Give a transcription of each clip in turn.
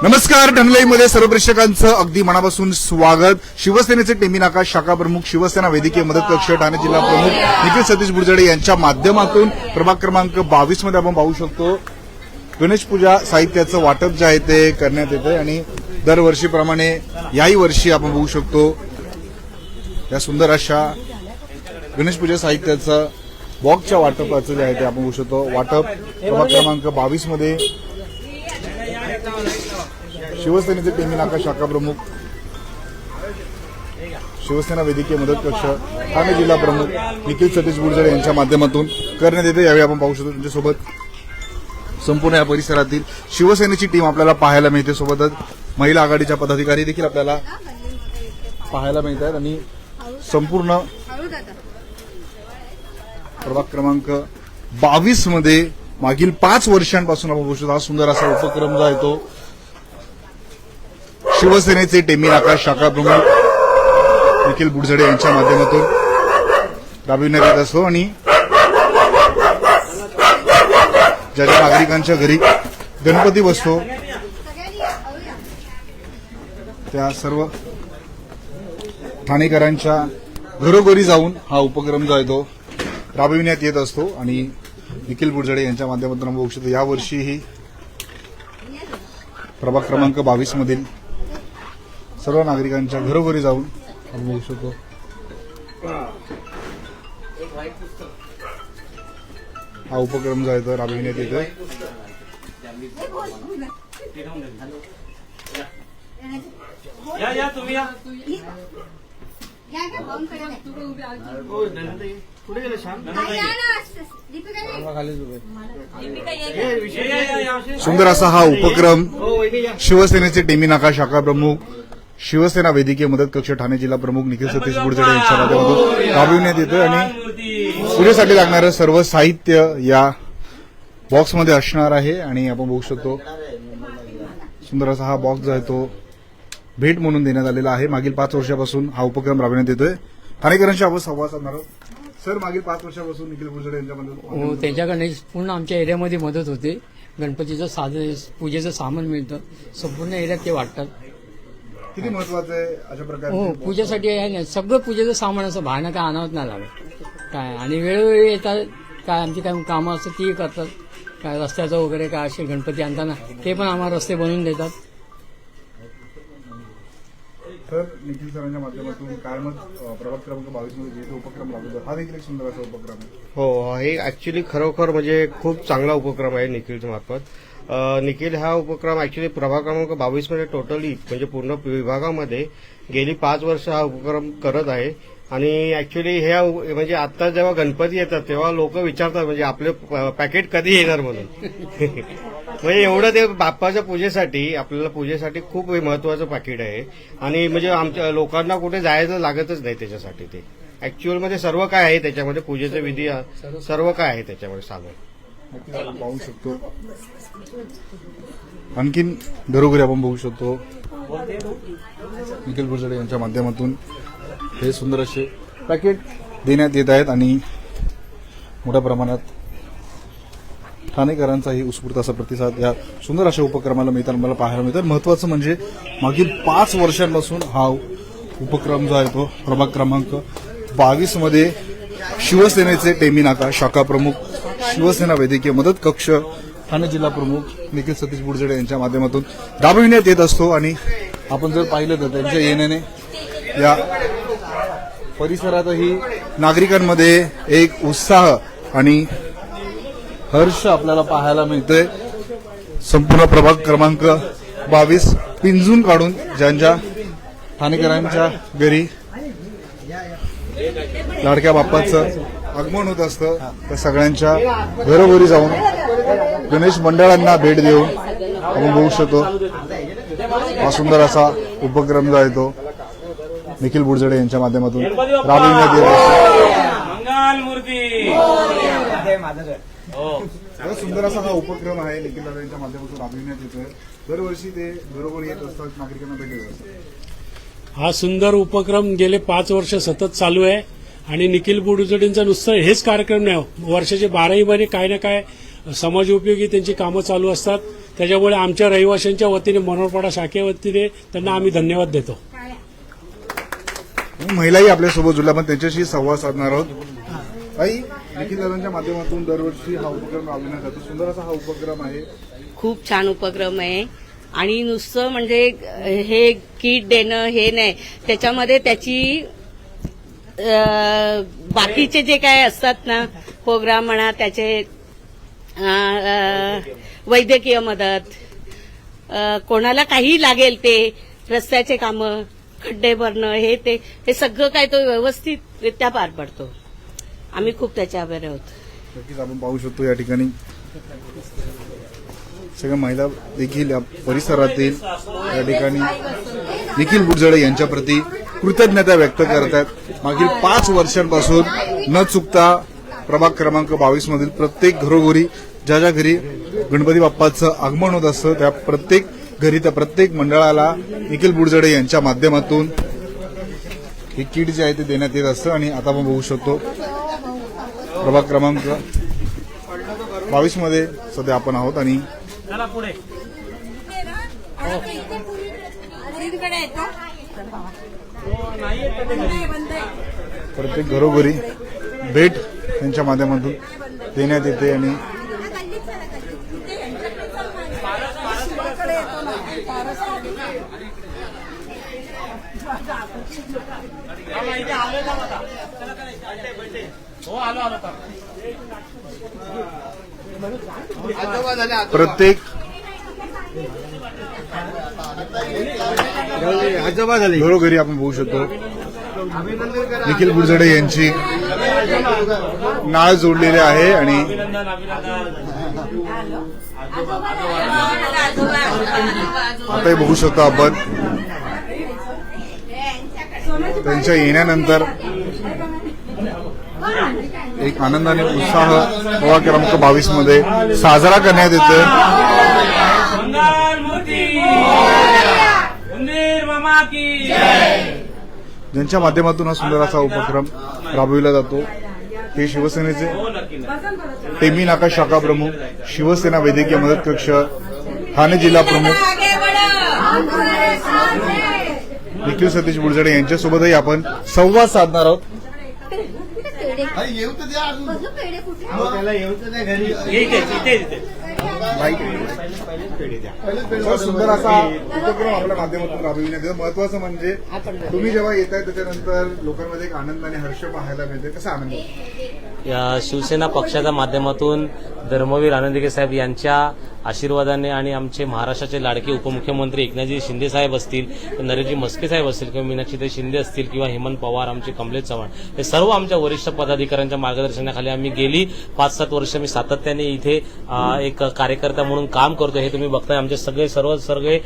नमस्कारमध्ये सर्व प्रेक्षकांचं अगदी मनापासून स्वागत. शिवसेनेचे टेमीनाका शाखा प्रमुख शिवसेना वैद्यकीय मदत कक्ष ठाणे जिल्हा प्रमुख निखिल सतीश बुडजडे यांच्या माध्यमातून प्रभाग क्रमांक बावीसमध्ये आपण पाहू शकतो. गणेश पूजा साहित्याचं वाटप जे आहे ते करण्यात येतं आणि दरवर्षीप्रमाणे याही वर्षी आपण बघू शकतो. या सुंदर अशा गणेश पूजा साहित्याचं बॉक्सच्या वाटपाचं जे आहे ते आपण बघू शकतो. वाटप प्रभाग क्रमांक बावीसमध्ये शिवसेनेचे टेमी नाका शाखा प्रमुख. शिवसेना वैद्यकीय मदत कक्ष ठाणे जिल्हा प्रमुख निखिल सतीश गुर्जर यांच्या माध्यमातून करण्यात येते. यावेळी आपण पाहू शकतो त्यांच्यासोबत संपूर्ण या परिसरातील शिवसेनेची टीम आपल्याला पाहायला मिळते. सोबतच महिला आघाडीच्या पदाधिकारी देखील आपल्याला पाहायला मिळत आहेत आणि संपूर्ण प्रभाग क्रमांक बावीसमध्ये मागील पाच वर्षांपासून आपण बघू शकतो. हा सुंदर असा उपक्रम जो आहे तो शिवसेनेचे टेमी आकाश शाखा प्रमुख निखिल बुडझडे यांच्या माध्यमातून राबविण्यात येत असतो आणि ज्या ज्या नागरिकांच्या घरी गणपती बसतो त्या सर्व ठाणेकरांच्या घरोघरी जाऊन हा उपक्रम जो आहे तो राबविण्यात येत असतो आणि निखिल बुडझडे यांच्या माध्यमातून बघू शकतो. यावर्षीही प्रभाग क्रमांक बावीस मधील सर्व नागरिकांच्या घरोघरी जाऊन आपण बघू शकतो. हा उपक्रम जो आहे तो राबविण्यात येतोय. या या तुम्ही या. कुठे गेले श्याम या या या या सुंदर असा हा उपक्रम हो शिवसेनेचे टेमी नाका शाखा प्रमुख शिवसेना वैद्यकीय मदत कक्ष ठाणे जिल्हा प्रमुख निखिल सतीश बुडजडे यांच्या माध्यमातून राबविण्यात येतोय आणि पूजेसाठी लागणारं सर्व साहित्य या बॉक्समध्ये असणार आहे आणि आपण बघू शकतो सुंदर असा हा बॉक्स जो आहे तो भेट म्हणून देण्यात आलेला आहे. मागील पाच वर्षापासून हा उपक्रम राबविण्यात येतोय. ठाणेकरांशी आपण संवाद साधणार आहोत. सर मागील पाच वर्षापासून निखिल बुडजडे यांच्या हो त्यांच्याकडे पूर्ण आमच्या एरियामध्ये मदत होते. गणपतीचं साधन पूजेचं सामान मिळतं. संपूर्ण एरियात ते वाटतात. किती महत्वाचं आहे अशा हो प्रकारे पूजेसाठी आहे ना सगळं पूजेचं सामान असं बाहेरनं काय आणावंच नाही लागत. काय आणि वेळोवेळी येतात काय आमची काय कामं असतात ती करतात. काय रस्त्याचं वगैरे काय असे गणपती आणताना ते पण आम्हाला रस्ते बनवून देतात. तर निखिल सरांच्या माध्यमातून काय मग अं, प्रभाग क्रमांक बावीसमध्ये जे तो उपक्रम राबवतो हा देखील एक सुंदर असा उपक्रम आहे. हो हे ऍक्च्युली खरोखर म्हणजे खूप चांगला उपक्रम आहे निखिलच्या मार्फत. निखिल हा उपक्रम ऍक्च्युली प्रभाग क्रमांक बावीसमध्ये टोटली म्हणजे पूर्ण विभागामध्ये गेली पाच वर्ष हा उपक्रम करत आहे. आणि ऍक्च्युली ह्या उ- म्हणजे आता जेव्हा गणपती येतात तेव्हा लोक विचारतात म्हणजे आपले पॅकेट कधी येणार म्हणून? म्हणजे एवढं ते बाप्पाच्या पूजेसाठी आपल्याला पूजेसाठी खूप हे महत्वाचं पाकिट आहे. आणि म्हणजे आमच्या लोकांना कुठे जायचं लागतच नाही त्याच्यासाठी ते. ऍक्च्युअलमध्ये सर्व काय आहे त्याच्यामध्ये? पूजेचे विधी सर्व काय आहे त्याच्यामध्ये सामान नक्कीच आपण पाहू शकतो. आणखीन घरोघरी आपण बघू शकतो. निखिल गुरजडे यांच्या माध्यमातून हे सुंदर असे पॅकेट देण्यात येत आहेत आणि मोठ्या प्रमाणात ठाणेकरांचाही उत्स्फूर्त असा प्रतिसाद या सुंदर अशा उपक्रमाला मिळताना मला पाहायला मिळतात महत्वाचं म्हणजे मागील पाच वर्षांपासून हा उपक्रम जो आहे तो प्रभाग क्रमांक बावीसमध्ये शिवसेनेचे टेमी नाका शाखा प्रमुख शिवसेना वैद्यकीय मदत कक्ष ठाणे जिल्हा प्रमुख निखिल सतीश बुडजडे यांच्या माध्यमातून राबविण्यात येत असतो आणि आपण जर पाहिलं तर त्यांच्या येण्याने या परिसरातही नागरिकांमध्ये एक उत्साह आणि हर्ष आपल्याला पाहायला मिळतोय. संपूर्ण प्रभाग क्रमांक बावीस पिंजून काढून ज्यांच्या ठाणेकरांच्या घरी लाडक्या बाप्पाचं आगमन होत असतं त्या सगळ्यांच्या घरोघरी जाऊन गणेश मंडळांना भेट देऊन आपण बघू शकतो. हा सुंदर असा उपक्रम जो आहे तो निखिल बुडजडे यांच्या माध्यमातून! राबविण्यात येत हो. हा सुंदर असा हा उपक्रम आहे निखिल दादा यांच्या माध्यमातून राबविण्यात येतोय दरवर्षी ते घरोघरी येत असतात नागरिकांना भेट देत असतात. हा सुंदर उपक्रम गेले पाच वर्ष सतत चालू आहे. आणि निखिल बुडुजडींचं नुसतं हेच कार्यक्रम नाही. वर्षाचे बाराही महिने काय ना काय समाजोपयोगी त्यांची कामं चालू असतात. त्याच्यामुळे आमच्या रहिवाशांच्या वतीने मनोरपाडा शाखे वतीने त्यांना आम्ही धन्यवाद देतो. महिलाही आपल्यासोबत जुळल्या पण त्यांच्याशी संवाद साधणार आहोत. दादांच्या माध्यमातून दरवर्षी हा उपक्रम राबविण्यात जातो. सुंदर असा हा उपक्रम आहे. खूप छान उपक्रम आहे. आणि नुसतं म्हणजे हे किट देणं हे नाही. त्याच्यामध्ये त्याची बाकीचे जे काय असतात ना प्रोग्राम म्हणा त्याचे वैद्यकीय मदत कोणाला काही लागेल ते रस्त्याचे कामं खड्डे भरणं हे ते हे सगळं काय तो व्यवस्थितरित्या पार पडतो. आम्ही खूप त्याच्या आभारी आहोत. नक्कीच आपण पाहू शकतो या ठिकाणी. सगळ्या महिला देखील या परिसरातील या ठिकाणी निखिल बुडजळे यांच्याप्रती कृतज्ञता व्यक्त करतात. मागील पाच वर्षांपासून न चुकता प्रभाग क्रमांक बावीस मधील प्रत्येक घरोघरी ज्या ज्या घरी गणपती बाप्पाचं आगमन होत असतं त्या प्रत्येक घरी त्या प्रत्येक मंडळाला निखिल बुडजडे यांच्या माध्यमातून हे किट जे आहे ते देण्यात येत असतं. आणि आता आपण बघू शकतो प्रभाग क्रमांक बावीसमध्ये सध्या आपण आहोत आणि चला पुढे. प्रत्येक घरोघरी भेट त्यांच्या माध्यमातून देण्यात येते आणि प्रत्येक आजोबा झाले. घरोघरी आपण बघू शकतो. निखिल बुडजडे यांची नाळ जोडलेली आहे आणि आता बघू शकतो आपण. त्यांच्या येण्यानंतर एक आनंदाने उत्साह प्रभाग क्रमांक बावीसमध्ये साजरा करण्यात येतो मामा की ज्यांच्या माध्यमातून हा सुंदर असा उपक्रम राबविला जातो ते शिवसेनेचे हो. टेमी नाका शाखा प्रमुख शिवसेना वैद्यकीय मदत कक्ष ठाणे जिल्हा प्रमुख. निखिल सतीश बुडजडे यांच्यासोबतही आपण संवाद साधणार आहोत. इथे इथे. इथे सुंदर असा उपक्रम आपल्या माध्यमातून राबविण्यात येतो. महत्वाचं म्हणजे तुम्ही जेव्हा येत आहे त्याच्यानंतर लोकांमध्ये एक आनंद आणि हर्ष पाहायला मिळते. कसा आनंद? या शिवसेना पक्षाच्या माध्यमातून धर्मवीर आनंदिके साहेब यांच्या आशीर्वादाने आणि आमचे महाराष्ट्राचे लाडके उपमुख्यमंत्री एकनाथजी शिंदे साहेब असतील नरेशजी मस्के साहेब असतील किंवा मीनाक्षीताई शिंदे असतील किंवा हेमंत पवार आमचे कमलेश चव्हाण हे सर्व आमच्या वरिष्ठ पदाधिकाऱ्यांच्या मार्गदर्शनाखाली आम्ही गेली. पाच सात वर्ष मी सातत्याने इथे एक कार्यकर्ता म्हणून काम करतो हे तुम्ही बघताय. आमचे सगळे सर्व सगळे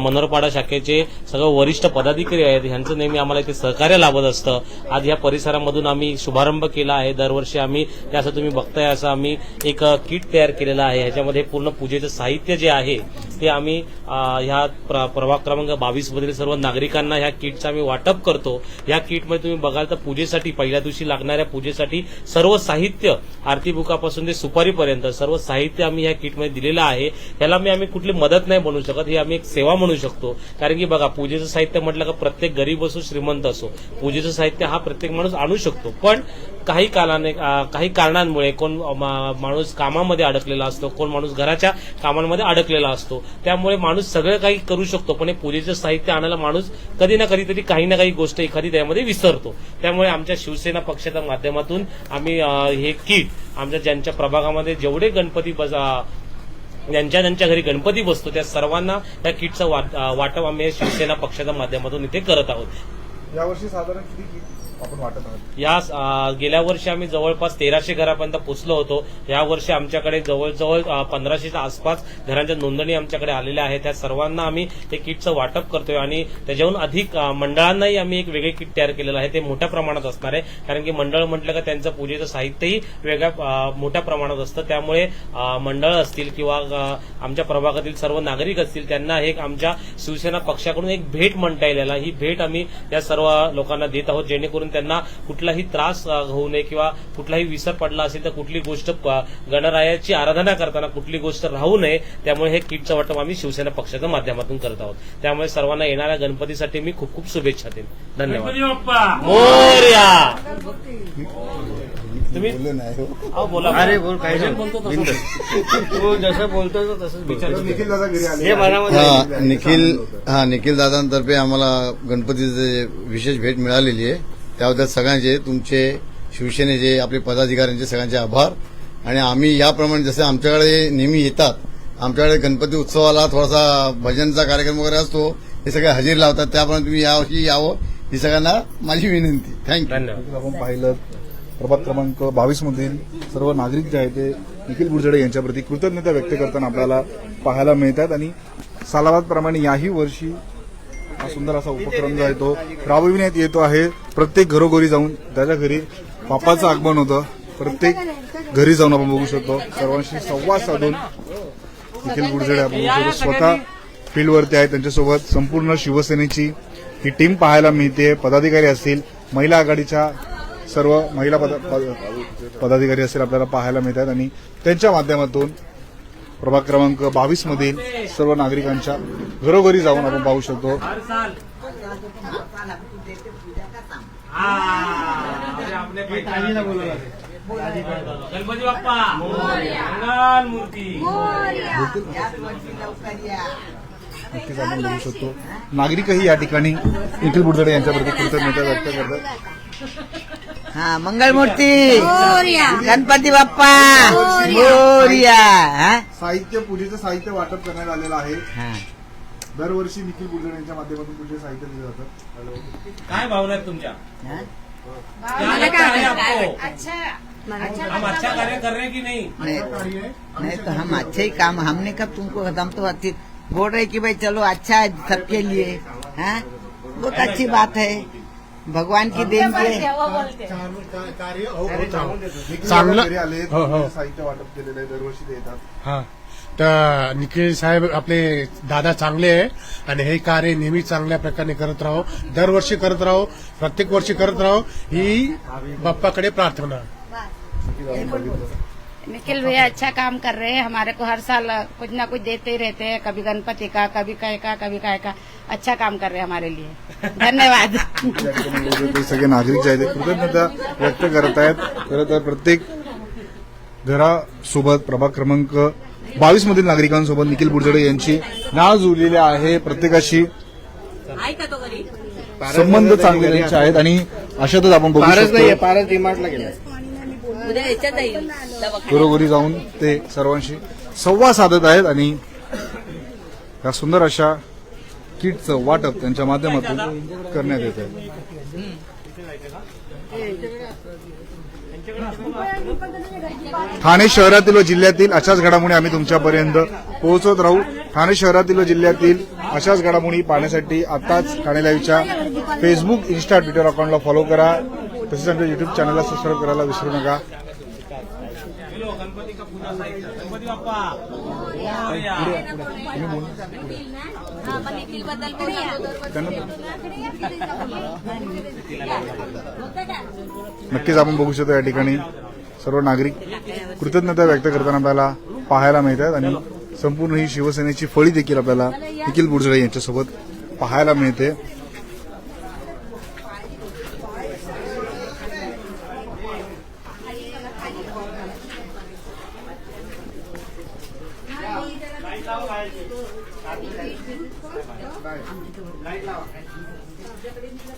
मनोरपाडा शाखेचे सगळे वरिष्ठ पदाधिकारी आहेत. ह्यांचं नेहमी आम्हाला इथे सहकार्य लाभत असतं. आज या परिसरामधून आम्ही शुभारंभ केला आहे. दरवर्षी आम्ही असं तुम्ही बघताय असं आम्ही एक किट तयार केलेलं आहे. ह्याच्यामध्ये पूर्ण पूजेचं साहित्य जे आहे ते आम्ही ह्या प्र- प्रभाग क्रमांक बावीस मधील सर्व नागरिकांना ह्या किटचं आम्ही वाटप करतो. ह्या किटमध्ये तुम्ही बघाल तर पूजेसाठी पहिल्या दिवशी लागणाऱ्या पूजेसाठी सर्व साहित्य आरती बुकापासून ते सुपारीपर्यंत सर्व साहित्य आम्ही ह्या किटमध्ये दिलेलं आहे. ह्याला मी आम्ही कुठली मदत नाही म्हणू शकत ही आम्ही एक सेवा म्हणू शकतो. कारण की बघा पूजेचं साहित्य म्हटलं का प्रत्येक गरीब असो श्रीमंत असो पूजेचं साहित्य हा प्रत्येक माणूस आणू शकतो. पण काही कालाने काही कारणांमुळे कोण मा- माणूस कामामध्ये अडकलेला असतो कोण माणूस घराच्या कामांमध्ये अडकलेला असतो त्यामुळे माणूस सगळं काही करू शकतो पण हे पूजेचं साहित्य आणायला माणूस कधी ना कधीतरी काही ना काही गोष्ट एखादी त्यामध्ये विसरतो. त्यामुळे आमच्या शिवसेना पक्षाच्या माध्यमातून आम्ही हे किट आमच्या ज्यांच्या प्रभागामध्ये जेवढे गणपती बस ज्यांच्या ज्यांच्या घरी गणपती बसतो त्या सर्वांना त्या किटचं वाट- वाटप आम्ही शिवसेना पक्षाच्या माध्यमातून इथे करत आहोत. यावर्षी साधारण किती किट आपण वाटत आहोत. या गेल्या वर्षी आम्ही जवळपास तेराशे घरापर्यंत पोचलो होतो. या वर्षी आमच्याकडे जवळजवळ पंधराशेच्या आसपास घरांच्या नोंदणी आमच्याकडे आलेल्या आहेत. त्या सर्वांना आम्ही ते किटचं वाटप करतोय आणि त्याच्याहून अधिक मंडळांनाही आम्ही एक वेगळे किट तयार केलेलं आहे. ते मोठ्या प्रमाणात असणार आहे. कारण की मंडळ म्हटलं का त्यांचं पूजेचं साहित्यही वेगळ्या मोठ्या प्रमाणात असतं. त्यामुळे मंडळ असतील किंवा आमच्या प्रभागातील सर्व नागरिक असतील त्यांना एक आमच्या शिवसेना पक्षाकडून एक भेट म्हणता येईल याला ही भेट आम्ही या सर्व लोकांना देत आहोत. जेणेकरून म्हणून त्यांना कुठलाही त्रास होऊ नये किंवा कुठलाही विसर पडला असेल तर कुठली गोष्ट गणरायाची आराधना करताना कुठली गोष्ट राहू नये त्यामुळे हे किटचं वाटप आम्ही शिवसेना पक्षाच्या माध्यमातून करत आहोत. त्यामुळे सर्वांना येणाऱ्या गणपतीसाठी मी खूप खूप शुभेच्छा देईन. धन्यवाद. मोर्या! तुम्ही? बोलले नाही हो. अहो, बोला अरे बोल काही भजन नाही. बोलतो तसं तू जसं बोलतोय तो तसंच बोलतोय. निखिल दादा घरी आले. हे मनामध्ये हा निखिल हा निखिल दादांतर्फे आम्हाला गणपतीचे विशेष भेट मिळालेली आहे. त्याबद्दल सगळ्यांचे तुमचे शिवसेनेचे आपले पदाधिकाऱ्यांचे सगळ्यांचे आभार. आणि आम्ही याप्रमाणे जसे आमच्याकडे नेहमी येतात आमच्याकडे गणपती उत्सवाला थोडासा भजनचा कार्यक्रम वगैरे असतो हे सगळे हजेरी लावतात त्याप्रमाणे तुम्ही यावर्षी यावं ही सगळ्यांना माझी विनंती. थँक्यू आपण पाहिलं प्रभाग क्रमांक बावीस मधील सर्व नागरिक जे आहेत ते निखिल बुरजडे यांच्याप्रती कृतज्ञता व्यक्त करताना आपल्याला पाहायला मिळतात. आणि सालाबादप्रमाणे याही वर्षी सुंदर असा उपक्रम जो आहे तो राबविण्यात येतो आहे. प्रत्येक घरोघरी जाऊन त्याच्या घरी बापाचं आगमन होतं. प्रत्येक घरी जाऊन आपण बघू शकतो. सर्वांशी संवाद साधून निखिल गुरजडे आपण बघू शकतो. स्वतः फील्डवरती आहे त्यांच्यासोबत. संपूर्ण शिवसेनेची ही टीम पाहायला मिळते. पदाधिकारी असतील महिला आघाडीच्या सर्व महिला पदा पद- पदाधिकारी असतील आपल्याला पाहायला मिळतात आणि त्यांच्या माध्यमातून प्रभाग क्रमांक बावीस मधील सर्व नागरिकांच्या घरोघरी जाऊन आपण पाहू शकतो. गणपती बाप्पा मूर्ती नक्कीच आपण बघू शकतो. नागरिकही या ठिकाणी निखिल बुडदडे यांच्याप्रती कृतज्ञता व्यक्त करतात. हा मंगलमूर्ती. गणपती बाप्पा. मोर्या. हा? साहित्य पूजेचं साहित्य वाटप करण्यात आलेलं आहे. हा. दरवर्षी निखिल बुडदडे यांच्या माध्यमातून पूजेचं साहित्य दिलं जातं. काय भावना आहेत तुमच्या? क्या लगता है आपको? हम अच्छा. कार्य कर रहे हैं कि नहीं? नहीं. नहीं तो हम अच्छे ही काम हमने कब तुमको हम तो अच्छी बोल रहे कि भाई चलो अच्छा है सबके लिए। हाँ? बहुत अच्छी बात है। भगवान की देन के चांगलं घरी आले साहित्य वाटप केलेलं आहे दरवर्षी ते येतात. हा. तर निखिल साहेब आपले दादा चांगले आहे आणि हे कार्य नेहमी चांगल्या प्रकारे करत राहो. दरवर्षी करत राहो प्रत्येक वर्षी करत राहो. ही बाप्पाकडे प्रार्थना. निखिल भैया अच्छा काम कर रहे हैं हमारे को हर साल कुछ ना कुछ देते ही रहते हैं कभी गणपति का कभी काय का कभी काय का। अच्छा काम कर रहे हैं हमारे लिए। धन्यवाद। शकतो सगळे नागरिक जे आहेत ते कृतज्ञता व्यक्त करत आहेत. खरं तर प्रत्येक घरासोबत प्रभाग क्रमांक बावीस मधील नागरिकांसोबत निखिल बुडजडे यांची नाळ जुळलेली आहे. प्रत्येकाशी संबंध चांगले त्यांचे आहेत आणि अशातच आपण बघू पारच नाहीये शकतो पारच घरोघरी जाऊन ते सर्वांशी संवाद साधत आहेत आणि या सुंदर अशा किटचं वाटप त्यांच्या माध्यमातून करण्यात येत आहे. ठाणे शहरातील व जिल्ह्यातील अशाच घडामोडी आम्ही तुमच्यापर्यंत पोहोचत राहू. ठाणे शहरातील व जिल्ह्यातील अशाच घडामोडी पाहण्यासाठी आताच ठाणे लाईव्हच्या फेसबुक इन्स्टा ट्विटर अकाउंटला फॉलो करा. तसेच आमच्या युट्यूब चॅनलला सबस्क्राईब करायला विसरू नका. नक्कीच आपण बघू शकतो या ठिकाणी सर्व नागरिक कृतज्ञता व्यक्त करताना आपल्याला पाहायला मिळतात आणि संपूर्ण ही शिवसेनेची फळी देखील आपल्याला निखिल बुडजळे यांच्यासोबत पाहायला मिळते.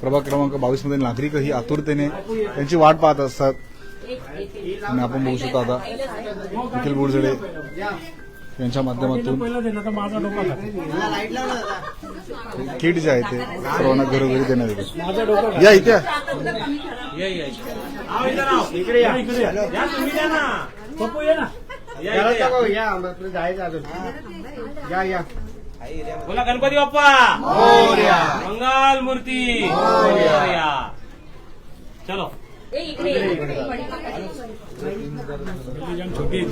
प्रभाग क्रमांक बावीस मधील नागरिकही आतुरतेने त्यांची वाट पाहत असतात आणि आपण बघू शकतो आता निखिल बुडजडे यांच्या माध्यमातून. किट जे आहे ते सर्वांना घरोघरी देण्यात येते माझा डोका या इथे ये ये आओ इधर आओ इकडे या या तुम्ही या ना पप्पू ये ना या इथे या. या, या आपलं जायचं अजून या या बोला गणपती बाप्पा. मंगल मूर्ती. मोरया. चलो. छोटी